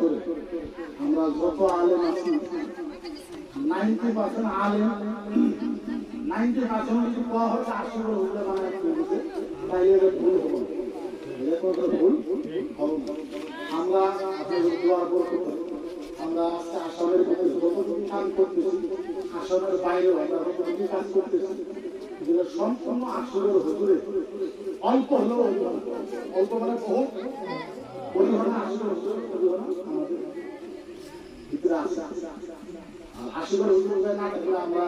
করে। আমরা যত আলেম আছি নাইনটি পার্সেন্ট আলেম নাইনটি পার্সেন্ট যদি পাওয়া হচ্ছে আশি করে উঠলে মানে দিতে তাই এটা ভুল হব ভুল? আমরা আপনাদের দোয়া করতে আমরা আসামের ভিতরে যতটুকু কাজ করতেছি, আসামের বাইরেও আমরা যতটুকু কাজ করতেছি যেটা সম্পূর্ণ অল্প হলেও অল্প মানে বহু। পরিমাণে আসলের হুজুরের পরিমাণ আমাদের ভিতরে আছে আর আশীর্বাদ হুজুর না থাকলে আমরা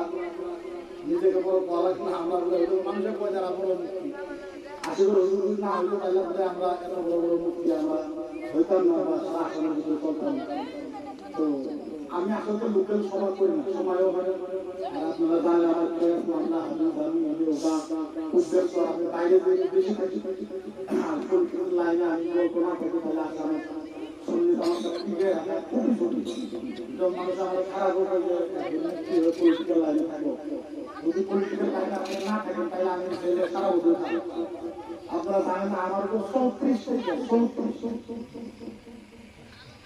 নিজেকে বড় পড়ালেখা না আমরা হুজুর মানুষের কয় যারা মুক্তি হুজুর আমরা এত বড় বড় মুক্তি আমরা হইতাম না বা সারা আসামের ভিতরে চলতাম না আমি আসলে লোকাল সভা করি না সময়ও হয়। আর আপনারা জানেন আমার প্রেস মামলা হাদিস আমি এদের ওটা উদ্দেশ্য আমি বাইরে থেকে বেশি থাকি। আর কোন কোন আমি আমার আমরা আমি আপনারা আমার তো চৌত্রিশ থেকে চৌত্রিশ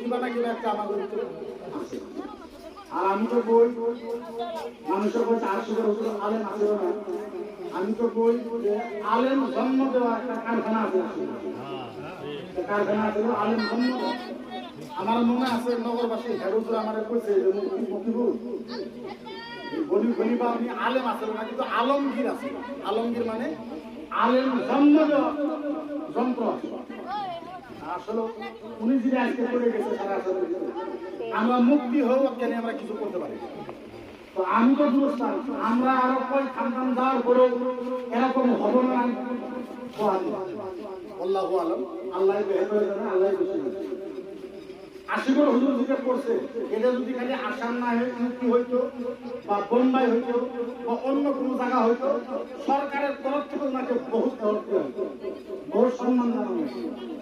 কিবা কিবা আছে আর আমি তো বই মানুষের কাছে আশীর্বাদ হুজুর আলেম আছে না আমি তো বই। আলেম জন্ম দেওয়া একটা কারখানা আছে কারখানা আছে আলেম জন্ম। আমার মনে আছে নগরবাসী হেরুজুর আমার কইছে, যে মুক্তি মুক্তিপুর গলি গলি বা আপনি আলেম আছে না, কিন্তু আলমগীর আছে। আলমগীর মানে আলেম জন্ম যন্ত্র আসলে উনি যদি আজকে করে গেছে সারা আসলে আমরা মুক্তি হোক কেন আমরা কিছু করতে পারি? তো আমি তো দুরস্থান আমরা আরও কয় খানদান যাওয়ার পরেও এরকম হব না। আল্লাহ আলম। আল্লাহ আল্লাহ আশিগর হুজুর যেটা করছে এটা যদি খালি আসাম না হয়ে ইউপি হইতো, বা বোম্বাই হইতো, বা অন্য কোনো জায়গা হইতো, সরকারের তরফ থেকে ওনাকে বহুত হইতো সম্মান জানানো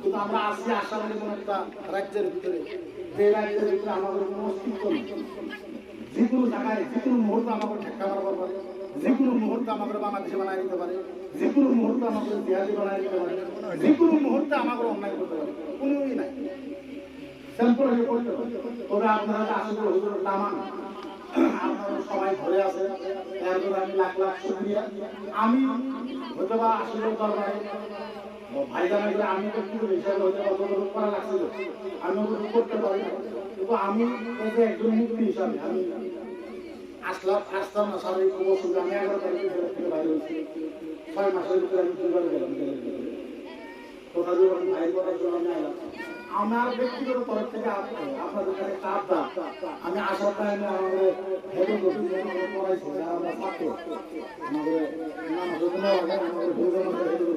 কিন্তু আমরা আসি আসামের এমন একটা রাজ্যের ভিতরে। যে রাজ্যের ভিতরে আমাদের কোনো অস্তিত্ব নেই। যে কোনো জায়গায়, যে কোনো মুহূর্তে আমাকে ঠেক্কা মারবার পারে। যে কোনো মুহূর্তে আমাকে বাংলাদেশে বানায় দিতে পারে। যে কোনো মুহূর্তে আমাকে জিহাদি বানায় দিতে পারে। যে কোনো মুহূর্তে আমাকে অন্যায় করতে পারে। কোনোই নাই। স্যাম্পল হয়ে হবে। তবে আপনারা আসলে হুজুরের নামান আপনারা সবাই ঘরে আছে এর জন্য আমি লাখ লাখ শুক্রিয়া। আমি হয়তো বা আসলে দরবারে ভাই জানা গেলে আমি তো কি হিসাবে হয়তো যতটুকু করা লাগছিল। আমি অতটুকু করতে পারি। কিন্তু আমি এই একজন মুক্তি হিসাবে আমি আসলাম, আসতাম না স্বাভাবিক খুব অসুবিধা। আমি এগারো ছয় মাসের ভিতরে আমি দুবার গেলাম তথাপি আমি করার জন্য আমি আইলাম। আমার ব্যক্তিগত তরফ থেকে আপ- আপনাদের কাছে একটা আবদার আমি আসার টাইমে আমাদের হেডে বসে আমাদের যারা আমরা আমাদের নাম যোজনা আমাদের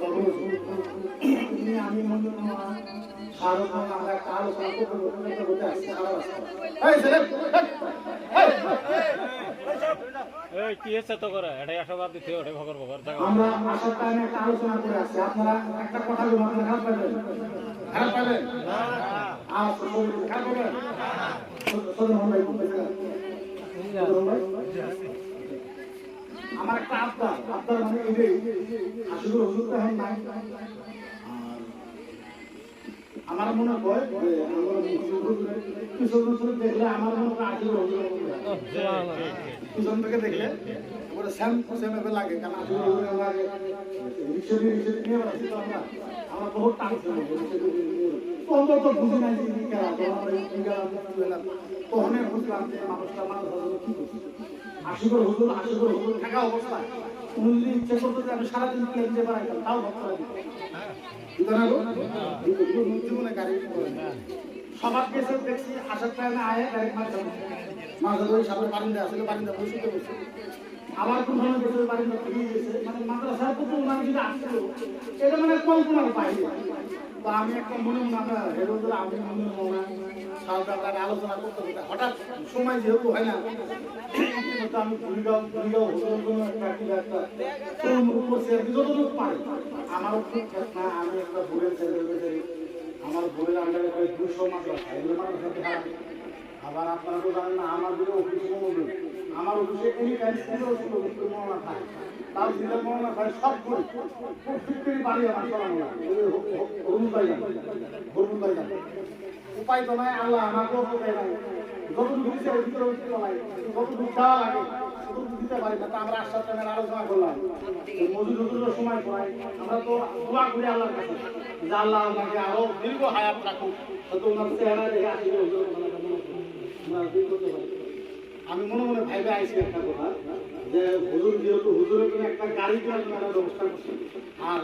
আমি খান আমরা করে আমরা আসার টাইমে একটা আলোচনা আসছি। আপনারা একটা কথা বলুন আপনারা খারাপ আর সদর ভাই আমার একটা আবদার আবদার মানে আসলে তো নাই। আমার মনে হয় কিছু বছর দেখলে আমার মনে হয় হুজুর পিছন থেকে দেখলে ওটা স্যাম স্যাম এভাবে লাগে, কারণ ওগুলো লাগে। রিক্সা দিয়ে রিক্সা নিয়ে বেড়াচ্ছি আমরা। বহুত দিয়ে তো বুঝি নাই আশিগর হুজুর আশিগর হুজুর থাকা অবস্থায় উনি ইচ্ছে করতো যে আমি সারাদিন প্লেন দিয়ে বেড়াইতাম তাও করে না। সবার কেসে দেখছি, আসার টাইমে আয় ডাইরেক্ট মাঝে মাঝে ওই সামনে বারিন্দা আসলে বারিন্দা বসে বসে। আবার কোন ধরনের বসে বারিন্দা ফিরে গেছে? মানে মাদ্রাসার প্রথম যদি আসছিল এটা মানে কল্পনার বাইরে। তো আমি একটা মনে মনে হেরো আমি মনে মনে আমরা আলোচনা করতে করতে হঠাৎ সময় যেহেতু হয় না আমি হুজুরের জন্য একটা আমারও খেত না আমি একটা ছেলে আমার হারাম আবার আপনারা তো জানেন না, আমার আমার অফিসে টাইম পনেরো ষোলো মনে থাকে। তার না ভাই ভাই উপায় তো নাই, আল্লাহ আমাকেও উপায় নাই। যতটুকু দিচ্ছে ওই ভিতরে ওই লাগে আমরা আশ্বাস আলোচনা করলাম। মজুর হজুরের সময় পড়াই আমরা তো দোয়া করি আল্লাহর কাছে যে আল্লাহ আমাকে আরও দীর্ঘ হায়াত রাখুক। আমি মনে মনে ভাইবে আইছি একটা কথা, যে হুজুর যেহেতু হুজুরের জন্য একটা গাড়ি জন্য একটা ব্যবস্থা করছি। আর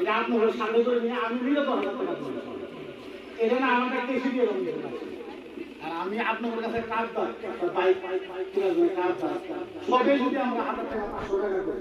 এটা আপনার সাথে করে নিয়ে, আমি নিলে তো হাজার টাকা এটা না আমাকে একটা এসে দিয়ে আর আমি আপনাদের কাছে কাজ পাই বাইক জন্য কাজ পাই সবে যদি আমরা হাজার টাকা পাঁচশো টাকা করি